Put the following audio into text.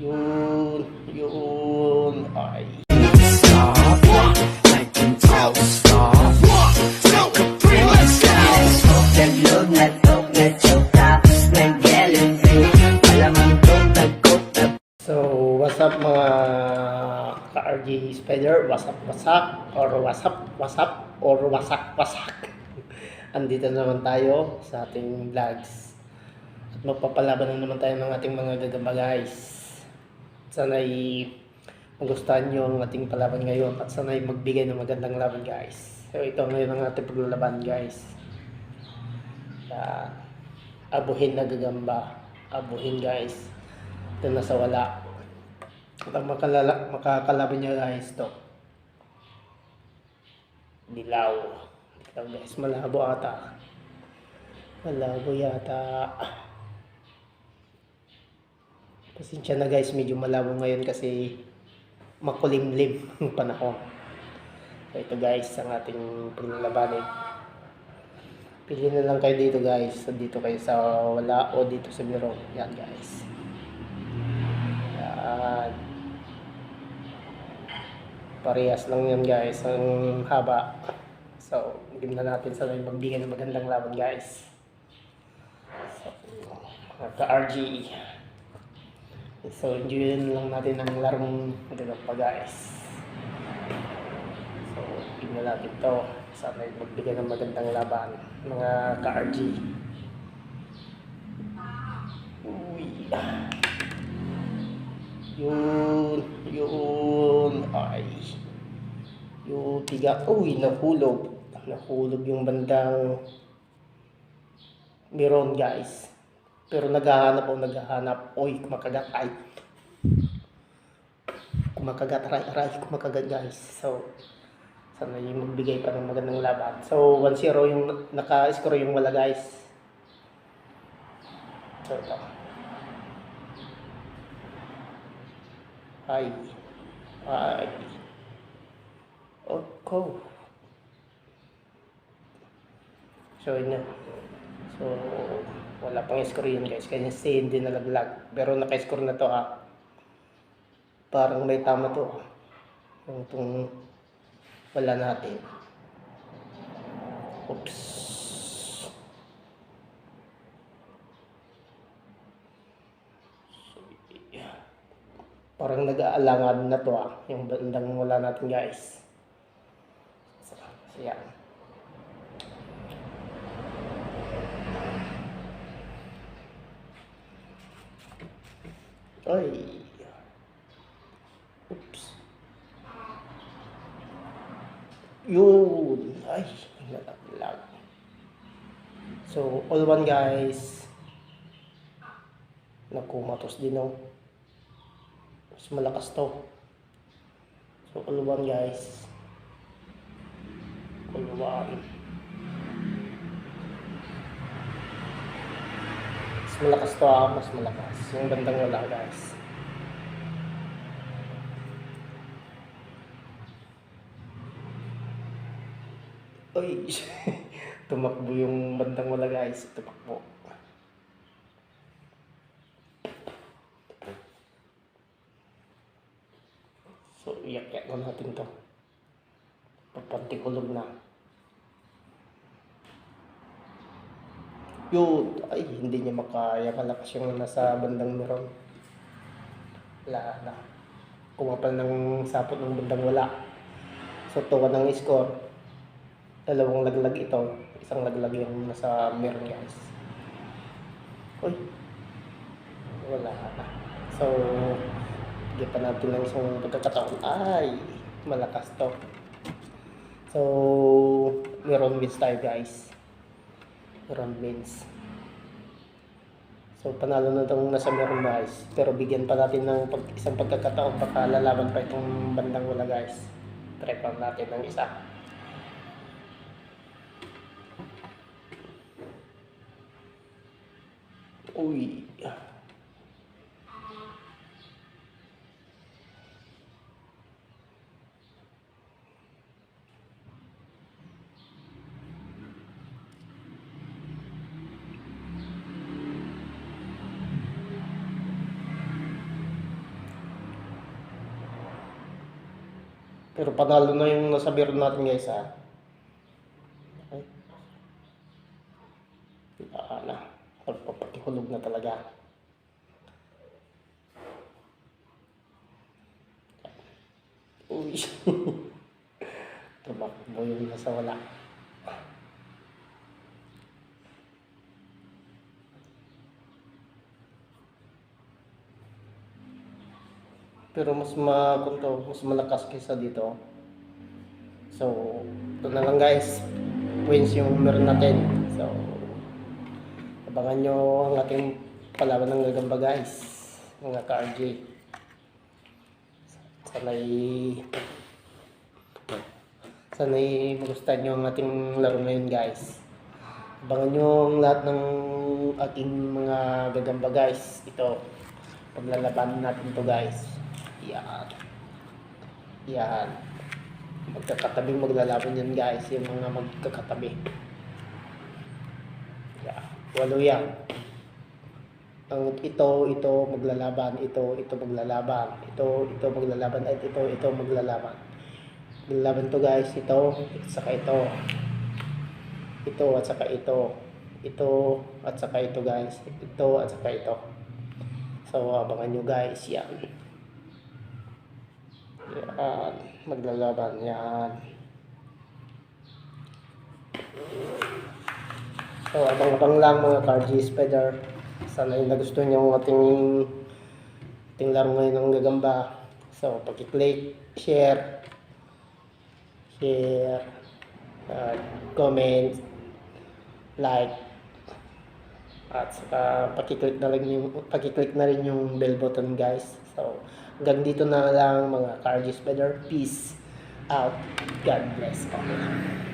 Yun, yun, ay. So, what's up mga ka-RG Spider? What's up, what's up? Or what's up, what's up? Or wasak, wasak? Andito naman tayo sa ating vlogs. At magpapalaban na naman tayo ng ating mga gagamba guys. Sana'y magustuhan nyo ang ating palaban ngayon at sana'y magbigay ng magandang laban guys. So, ito ngayon ang ating paglalaban guys. Yan. abuhin na gagamba. Abuhin guys. Ito na sa wala. At ang makakalaban niya guys to. Dilaw. Ito guys, malabo ata. Malabo yata. Pasensya na guys, medyo malabo ngayon kasi makulimlim ang panahon. So ito guys, ang ating paglalabanin. Pili na lang kayo dito guys. So, dito kayo sa wala o dito sa biro. Yan guys. Yan. Parehas lang yan guys. Ang haba. So, game na natin sa magbigay ng magandang laban guys. So, mga ka-RGE. So, enjoyin lang natin ang larong magandang pa guys. So, na natin to. Sana ay magbigay ng magandang laban. Mga ka-RG. Uy. Yun. Yun. Ay. Yung tiga. Uy, nahulog. Nahulog yung bandang meron guys. Pero naghahanap o naghahanap. Uy, kumakagat. Ay. Kumakagat. Guys. So, sana yung magbigay pa ng magandang laban. So, 1-0 yung naka-score yung wala guys. So, ito. Ay. Ay. Okay. So, yun na. So, wala pang score yun guys. Kaya stay hindi nalaglag. Pero naka-score na to ha. Parang may tama to. Yung itong wala natin. Oops. Parang nag-aalangan na to ah, yung bandang wala natin guys. So, so yan. Ay. Oops. Yun. Ay, nalaglag. So, all one guys. Naku, matos din oh. Mas malakas to. So, all one guys. All one. Malakas to ah, mas malakas. Yung bandang wala guys. Uy, tumakbo yung bandang wala guys. Tumakbo. So, iyak-iyak na natin to. Papantikulog na. Yun, ay, hindi niya makaya. Malakas yung nasa bandang meron. Wala na. Kumapal ng sapot ng bandang wala. So, tuwa ng score dalawang laglag ito, isang laglag yung nasa meron guys. Uy, wala na. So, hindi pa natin ng isang pagkakataon. Ay, malakas to. So, meron wins tayo guys. Meron wins. So, panalo na itong nasa meron guys. Pero bigyan pa natin ng pag, isang pagkakataon. Baka lalaban pa itong bandang wala guys. Try pa natin ng isa. Uy. Pero panalo na yung nasa natin guys ha. Okay. Wala na. Pagpapakihulog na talaga. Uy. Tumakbo yung nasa wala. Pero mas ma kunto, mas malakas kaysa dito. So, ito na lang guys. Wins yung meron natin. So, abangan nyo ang ating palaban ng gagamba guys. Mga ka-RJ. Sana'y sana'y magustuhan nyo ang ating laro ngayon guys. Abangan nyo ang lahat ng ating mga gagamba guys. Ito, paglalaban natin to guys. Yan. Yan. Magkakatabing maglalaban yan guys. Yung mga magkakatabi. Yan. Walo yan. Ang ito, ito maglalaban. Ito, ito maglalaban. Ito, ito maglalaban. At ito, ito maglalaban. Maglalaban to guys. Ito, at saka ito. Ito at saka ito. Ito at saka ito guys. Ito at saka ito. So, abangan nyo guys. Yan. Yan. Maglalaban. Yan. So, abang-abang lang mga Carg Spider. Sana yung nagustuhan niyo ang ating, ating laro ngayon ng gagamba. So, pag-click, share, share, uh, comment, like, at saka paki-click na rin yung na rin yung bell button guys. So, hanggang dito na lang mga Carg Spider. Peace out. God bless. Okay.